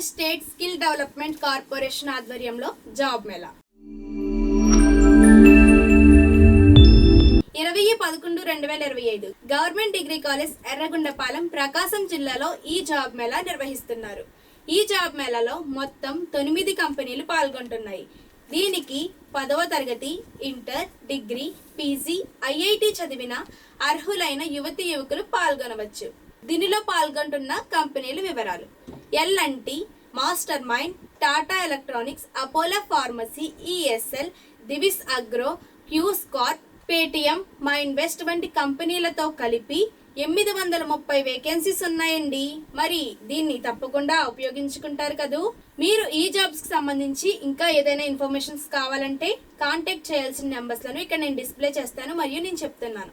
State skill development corporation ఆధ్వర్యంలో job mela. ఇరవై పదకొండు రెండు వేల ఇరవై ఐదు government degree college Yerragondapalem Prakasam జిల్లాలో ఈ జాబ్ మేళా నిర్వహిస్తున్నారు. ఈ జాబ్ మేళాలో మొత్తం తొమ్మిది కంపెనీలు పాల్గొంటున్నాయి. దీనికి పదవ తరగతి ఇంటర్ డిగ్రీ పీజీ ఐఐటి చదివిన అర్హులైన యువతి యువకులు పాల్గొనవచ్చు. దీనిలో పాల్గొంటున్న కంపెనీల వివరాలు. L N T master mind Tata electronics Apollo pharmacy ESL Divis agro ప్యూస్ corp Paytm mind west వంటి కంపెనీలతో కలిపి ఎనిమిది వందల ముప్పై వేకెన్సీస్ ఉన్నాయండి. మరి దీన్ని తప్పకుండా ఉపయోగించుకుంటారు కదూ? మీరు ఈ జాబ్స్కి సంబంధించి ఇంకా ఏదైనా ఇన్ఫర్మేషన్స్ కావాలంటే కాంటాక్ట్ చేయాల్సిన నెంబర్స్లను ఇక్కడ నేను డిస్ప్లే చేస్తాను మరియు నేను చెప్తున్నాను.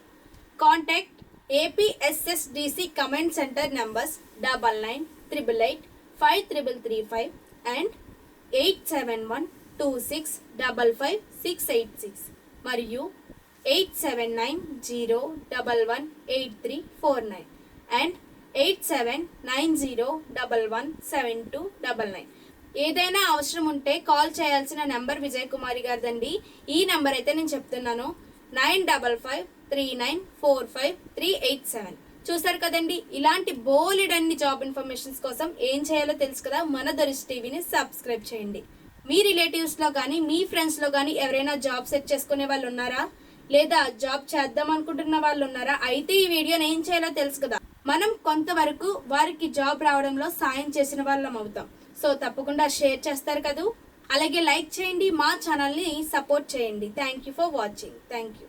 Contact APSSDC comment centre numbers double nine triple eight five triple three five and eight seven one two six double five six eight six మరియు eight seven nine zero double one eight three four nine and eight seven nine zero double one seven two double nine ఏదైనా అవసరం ఉంటే call చేయాల్సిన number Vijay కుమారి గారిదండి. ఈ number అయితే నేను చెప్తున్నాను. Nine double five three nine four five three eight seven. చూసారు కదండి ఇలాంటి బోలెడన్ని జాబ్ ఇన్ఫర్మేషన్స్ కోసం ఏం చేయాలో తెలుసు కదా మన దొరిస్ టీవీని సబ్స్క్రైబ్ చేయండి. మీ రిలేటివ్స్లో కానీ మీ ఫ్రెండ్స్లో కానీ ఎవరైనా జాబ్ సెట్ చేసుకునే వాళ్ళు ఉన్నారా? లేదా జాబ్ చేద్దాం అనుకుంటున్న వాళ్ళు ఉన్నారా? అయితే ఈ వీడియోని ఏం చేయాలో తెలుసు కదా. మనం కొంతవరకు వారికి జాబ్ రావడంలో సాయం చేసిన వాళ్ళం అవుతాం. సో తప్పకుండా షేర్ చేస్తారు కదూ. అలాగే లైక్ చేయండి మా ఛానల్ని సపోర్ట్ చేయండి. Thank you for watching. Thank you.